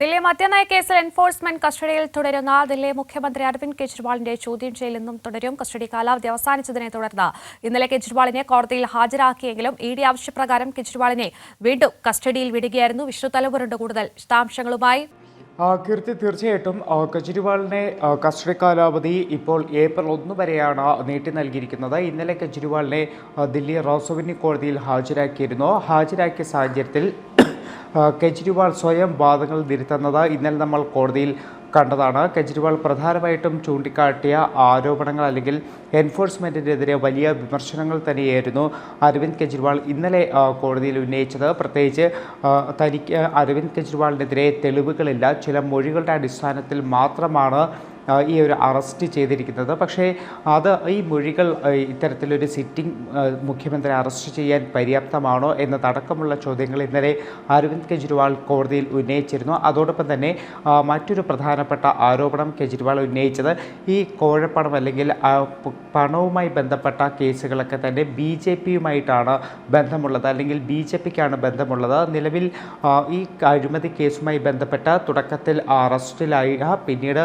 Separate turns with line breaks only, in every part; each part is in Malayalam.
ദില്ലി മദ്യനയ കേസിൽ എൻഫോഴ്സ്മെന്റ് കസ്റ്റഡിയിൽ തുടരുന്ന ദില്ലി മുഖ്യമന്ത്രി അരവിന്ദ് കെജ്രിവാളിന്റെ ചോദ്യം ചെയ്യൽ ഇന്നും തുടരും. കസ്റ്റഡി കാലാവധി അവസാനിച്ചതിനെ തുടർന്ന് ഇന്നലെ കെജ്രിവാളിനെ കോടതിയിൽ ഹാജരാക്കിയെങ്കിലും ഇ ഡി ആവശ്യപ്രകാരം കെജ്രിവാളിനെ വീണ്ടും കസ്റ്റഡിയിൽ വിടുകയായിരുന്നു. വിഷ്ണു തലവറുണ്ട് കൂടുതൽ വിശദാംശങ്ങളുമായി
കീർത്തി തീർച്ചയായിട്ടും കെജ്രിവാളിനെ കസ്റ്റഡി കാലാവധി ഇപ്പോൾ ഏപ്രിൽ ഒന്ന് വരെയാണ് നീട്ടി നൽകിയിരിക്കുന്നത്. ഇന്നലെ കെജ്രിവാളിനെ ദില്ലി റോസോവിനി കോടതിയിൽ ഹാജരാക്കിയിരുന്നു. ഹാജരാക്കിയ സാഹചര്യത്തിൽ കെജ്രിവാൾ സ്വയം വാദങ്ങൾ തിരുത്തുന്നത് ഇന്നലെ നമ്മൾ കോടതിയിൽ കണ്ടതാണ്. കെജ്രിവാൾ പ്രധാനമായിട്ടും ചൂണ്ടിക്കാട്ടിയ ആരോപണങ്ങൾ അല്ലെങ്കിൽ എൻഫോഴ്സ്മെന്റിനെതിരെ വലിയ വിമർശനങ്ങൾ തന്നെയായിരുന്നു അരവിന്ദ് കെജ്രിവാൾ ഇന്നലെ കോടതിയിൽ ഉന്നയിച്ചത്. പ്രത്യേകിച്ച് തനിക്ക് അരവിന്ദ് കെജ്രിവാളിനെതിരെ തെളിവുകളില്ല. ചില മൊഴികളുടെ അടിസ്ഥാനത്തിൽ മാത്രമാണ് ഈ ഒരു അറസ്റ്റ് ചെയ്തിരിക്കുന്നത്. പക്ഷേ അത് ഈ മൊഴികൾ ഇത്തരത്തിലൊരു സിറ്റിംഗ് മുഖ്യമന്ത്രി അറസ്റ്റ് ചെയ്യാൻ പര്യാപ്തമാണോ എന്നതടക്കമുള്ള ചോദ്യങ്ങൾ ഇന്നലെ അരവിന്ദ് കെജ്രിവാൾ കോടതിയിൽ ഉന്നയിച്ചിരുന്നു. അതോടൊപ്പം തന്നെ മറ്റൊരു പ്രധാനപ്പെട്ട ആരോപണം കെജ്രിവാൾ ഉന്നയിച്ചത് ഈ കോഴപ്പണം അല്ലെങ്കിൽ പണവുമായി ബന്ധപ്പെട്ട കേസുകളൊക്കെ തന്നെ ബി ജെ പിയുമായിട്ടാണ് ബന്ധമുള്ളത്. അല്ലെങ്കിൽ ബി ജെ പിക്കാണ് ബന്ധമുള്ളത്. നിലവിൽ ഈ അഴിമതി കേസുമായി ബന്ധപ്പെട്ട തുടക്കത്തിൽ അറസ്റ്റിലായ. പിന്നീട്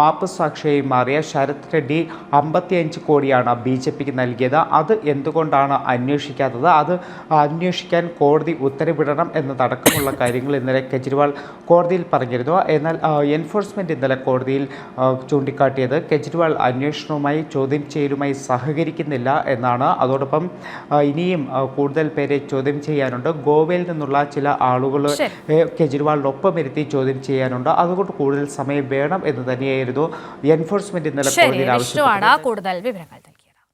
മാപ്പ് സാക്ഷിയായി മാറിയ ശരത് റെഡ്ഡി അമ്പത്തിയഞ്ച് കോടിയാണ് ബി ജെ പിക്ക് നൽകിയത്. അത് എന്തുകൊണ്ടാണ് അന്വേഷിക്കാത്തത്? അത് അന്വേഷിക്കാൻ കോടതി ഉത്തരവിടണം എന്നതടക്കമുള്ള കാര്യങ്ങൾ ഇന്നലെ കെജ്രിവാൾ കോടതിയിൽ പറഞ്ഞിരുന്നു. എന്നാൽ എൻഫോഴ്സ്മെന്റ് ഇന്നലെ കോടതിയിൽ ചൂണ്ടിക്കാട്ടിയത് കെജ്രിവാൾ അന്വേഷണവുമായി ചോദ്യം ചെയ്യലുമായി സഹകരിക്കുന്നില്ല എന്നാണ്. അതോടൊപ്പം ഇനിയും കൂടുതൽ പേരെ ചോദ്യം ചെയ്യാനുണ്ട്. ഗോവയിൽ നിന്നുള്ള ചില ആളുകൾ. കെജ്രിവാളിനൊപ്പം ഇരുത്തി ചോദ്യം ചെയ്യാനുണ്ട്. അതുകൊണ്ട് കൂടുതൽ സമയം വേണം എന്ന് തന്നെയായിരുന്നു. എൻഫോഴ്സ്മെന്റ് ഇന്നലെ
കൂടുതൽ വിവരങ്ങൾ